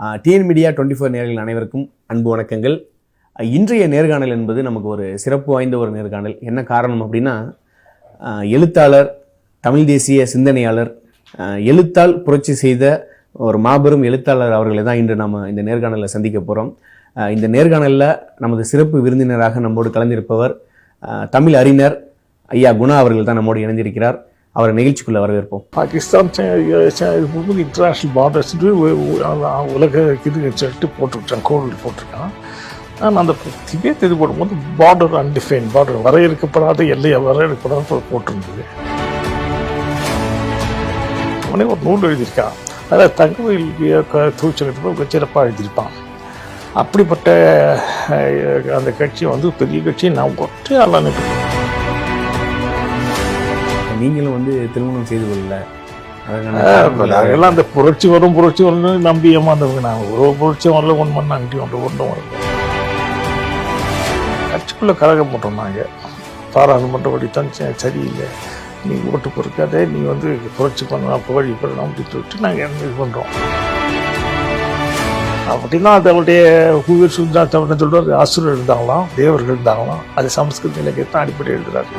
TN media twenty four நேர்கள் அனைவருக்கும் அன்பு வணக்கங்கள். இன்றைய நேர்காணல் என்பது நமக்கு ஒரு சிறப்பு வாய்ந்த ஒரு நேர்காணல். என்ன காரணம் அப்படின்னா எழுத்தாளர் தமிழ் தேசிய சிந்தனையாளர் எழுத்தால் புரட்சி செய்த ஒரு மாபெரும் எழுத்தாளர் அவர்களை தான் இன்று நம்ம இந்த நேர்காணலில் சந்திக்க போகிறோம் இந்த நேர்காணலில் நமது சிறப்பு விருந்தினராக நம்மோடு கலந்திருப்பவர் தமிழ் அறிஞர் ஐயா குணா அவர்கள் தான் நம்மோடு இணைந்திருக்கிறார். அவரை நிகழ்ச்சிக்குள்ள வரவேற்போம். பாகிஸ்தான் இன்டர்நேஷ்னல் பார்டர்ஸ் உலக இது சொல்லிட்டு போட்டுவிட்டான் கோவில் போட்டிருக்கான். நான் அந்த திபேத் இது போடும்போது பார்டர் அன்டிஃபைன் பார்டர் வரையறுக்கப்படாத எல்லையை வரையறுக்கப்படாத போட்டிருந்தது அவனே ஒரு நூல் எழுதியிருக்கான். அதில் தகவல் தொழிற்சங்கத்தில் சிறப்பாக எழுதியிருப்பான். அப்படிப்பட்ட அந்த கட்சி வந்து பெரிய கட்சி நான் ஒற்றையால் அனுப்பி நீங்களும் வந்து திருமணம் செய்து கொள்ளல. நாங்கெல்லாம் அந்த புரட்சி வரும் புரட்சி வரும்னு நம்பி ஏமாந்தவங்க நாங்கள் ஒரு புரட்சி வரல ஒன்று பண்ண அங்கேயும் ஒன்று ஒன்றும் வரல கட்சிக்குள்ளே கழகம் போட்டோம் நாங்கள் பாராளுமன்ற வடித்தான் ச- சரியில்லை. நீ ஓட்டு பொறுக்காத நீ வந்து புரட்சி பண்ணலாம் புகழி பண்ணலாம் அப்படின்னு சொல்லிட்டு நாங்கள் இது பண்ணுறோம் அப்படின்னா அது அவருடைய ஹூவர் சுந்தரா தமிழ் சொல்றாரு அசுரர் இருந்தாங்களாம் தேவர்கள் இருந்தாங்களாம். அது சமஸ்கிருத இலக்கியத்தான் அடிப்படை எழுதுறாரு.